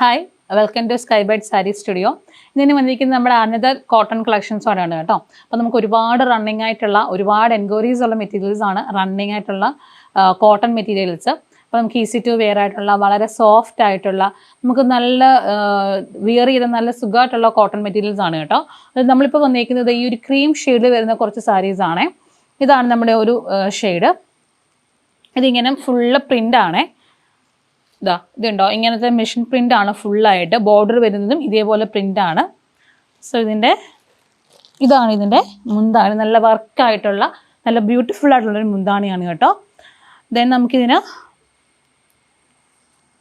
Hi welcome to sky byte sari studio ഇതിന് വന്നിരിക്കുന്നത് നമ്മുടെ അനദർ കോട്ടൺ കളക്ഷൻസോടെയാണ് കേട്ടോ. അപ്പോൾ നമുക്ക് ഒരുപാട് റണ്ണിങ് ആയിട്ടുള്ള ഒരുപാട് എൻക്വയറീസ് ഉള്ള മെറ്റീരിയൽസ് ആണ് റണ്ണിങ് ആയിട്ടുള്ള കോട്ടൺ മെറ്റീരിയൽസ് അപ്പോൾ നമുക്ക് ഈസി ടു വെയർ ആയിട്ടുള്ള വളരെ സോഫ്റ്റ് ആയിട്ടുള്ള നമുക്ക് നല്ല വിയർ ചെയ്ത നല്ല സുഖമായിട്ടുള്ള കോട്ടൺ മെറ്റീരിയൽസ് ആണ് കേട്ടോ. അത് നമ്മളിപ്പോൾ വന്നിരിക്കുന്നത് ഈ ഒരു ക്രീം ഷെയ്ഡിൽ വരുന്ന കുറച്ച് സാരീസ് ആണേ. ഇതാണ് നമ്മുടെ ഒരു ഷെയ്ഡ് ഇതിങ്ങനെ ഫുള്ള് പ്രിന്റ് ആണേ. ഇതാ ഇതുണ്ടോ? ഇങ്ങനത്തെ മെഷീൻ പ്രിന്റ് ആണ് ഫുള്ളായിട്ട് ബോർഡർ വരുന്നതും ഇതേപോലെ പ്രിന്റാണ് സോ ഇതിന്റെ ഇതാണ് ഇതിന്റെ മുന്താണി. നല്ല വർക്കായിട്ടുള്ള നല്ല ബ്യൂട്ടിഫുൾ ആയിട്ടുള്ള ആയിട്ടുള്ളൊരു മുന്താണിയാണ് കേട്ടോ. ദെൻ നമുക്കിതിന്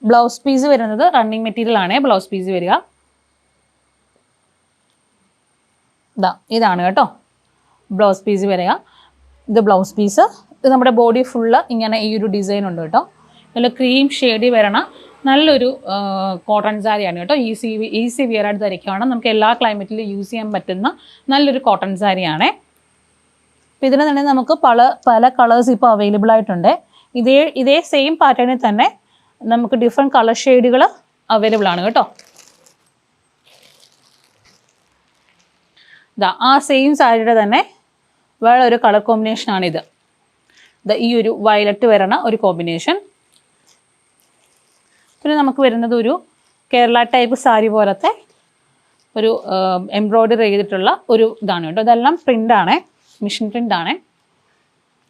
ബ്ലൗസ് പീസ് വരുന്നത് റണ്ണിങ് മെറ്റീരിയൽ ആണ്. ബ്ലൗസ് പീസ് വരിക. ഇതാ ഇതാണ് കേട്ടോ. ബ്ലൗസ് പീസ് വരിക. ഇത് ബ്ലൗസ് പീസ് ഇത് നമ്മുടെ ബോഡി ഫുള്ള് ഇങ്ങനെ ഈ ഒരു ഡിസൈൻ ഉണ്ട് കേട്ടോ. നല്ല ക്രീം ഷെയ്ഡിൽ വരണ നല്ലൊരു കോട്ടൺ സാരിയാണ് കേട്ടോ. ഈസി ഈസി വിയർ ആയിട്ട് ധരിക്കുകയാണ് നമുക്ക് എല്ലാ ക്ലൈമറ്റിലും യൂസ് ചെയ്യാൻ പറ്റുന്ന നല്ലൊരു കോട്ടൺ സാരിയാണേ. അപ്പോൾ ഇതിന് തന്നെ നമുക്ക് പല പല കളേഴ്സ് ഇപ്പോൾ അവൈലബിൾ ആയിട്ടുണ്ട്. ഇതേ ഇതേ സെയിം പാറ്റേണിൽ തന്നെ നമുക്ക് ഡിഫറെന്റ് കളർ ഷെയ്ഡുകൾ അവൈലബിൾ ആണ് കേട്ടോ. ഇതാ ആ സെയിം സാരിയുടെ തന്നെ വേറെ ഒരു കളർ കോമ്പിനേഷനാണിത് ഇത് ഈ ഒരു വയലറ്റ് വരണ ഒരു കോമ്പിനേഷൻ പിന്നെ നമുക്ക് വരുന്നത് ഒരു കേരള ടൈപ്പ് സാരി പോലത്തെ ഒരു എംബ്രോയ്ഡറി ചെയ്തിട്ടുള്ള ഒരു ഇതാണ് കേട്ടോ. ഇതെല്ലാം പ്രിന്റാണ് മിഷൻ പ്രിന്റാണ്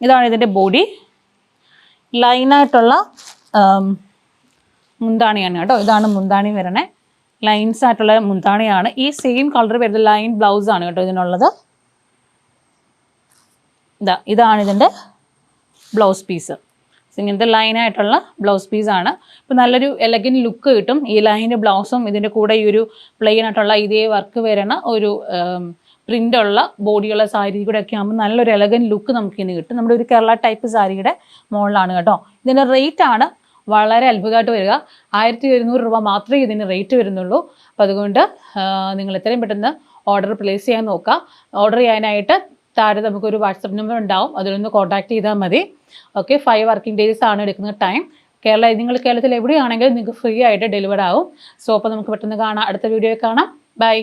ഇതാണ് ഇതിന്റെ ബോഡി ലൈനായിട്ടുള്ള മുന്താണിയാണ് കേട്ടോ. ഇതാണ് മുന്താണി വരണേ. ലൈൻസ് ആയിട്ടുള്ള മുന്താണിയാണ്. ഈ സെയിം കളർ വരുന്ന ലൈൻ ബ്ലൗസ് ആണ് കേട്ടോ ഇതിനുള്ളത്. ഇതാ ഇതാണ് ഇതിന്റെ ബ്ലൗസ് പീസ് ഇങ്ങനത്തെ ലൈനായിട്ടുള്ള ബ്ലൗസ് പീസാണ് ഇപ്പം നല്ലൊരു എലഗൻ ലുക്ക് കിട്ടും. ഈ ലൈനിന്റെ ബ്ലൗസും ഇതിന്റെ കൂടെ ഈ ഒരു പ്ലെയിൻ ആയിട്ടുള്ള ഇതേ വർക്ക് വരണ ഒരു പ്രിന്റുള്ള ബോഡിയുള്ള സാരി കൂടെ ഒക്കെ ആകുമ്പോൾ നല്ലൊരു എലഗൻ ലുക്ക് നമുക്ക് ഇന്ന് കിട്ടും. നമ്മുടെ ഒരു കേരള ടൈപ്പ് സാരിയുടെ മുകളിലാണ് കേട്ടോ. ഇതിന്റെ റേറ്റ് ആണ് വളരെ അത്ഭുതമായിട്ട് വരിക. ആയിരത്തി ഒരുന്നൂറ് രൂപ മാത്രമേ ഇതിന് റേറ്റ് വരുന്നുള്ളൂ. അപ്പോൾ അതുകൊണ്ട് നിങ്ങൾ എത്രയും പെട്ടെന്ന് ഓർഡർ പ്ലേസ് ചെയ്യാൻ നോക്കുക ഓർഡർ ചെയ്യാനായിട്ട് താഴെ നമുക്കൊരു വാട്സപ്പ് നമ്പർ ഉണ്ടാവും. അതിലൊന്ന് കോൺടാക്ട് ചെയ്താൽ മതി. ഓക്കെ ഫൈവ് വർക്കിംഗ് ഡേയ്സ് ആണ് എടുക്കുന്ന ടൈം കേരള നിങ്ങൾ കേരളത്തിൽ എവിടെയാണെങ്കിലും നിങ്ങൾക്ക് ഫ്രീ ആയിട്ട് ഡെലിവർ ആവും. സോ അപ്പോൾ നമുക്ക് പെട്ടെന്ന് കാണാം. അടുത്ത വീഡിയോ കാണാം. ബൈ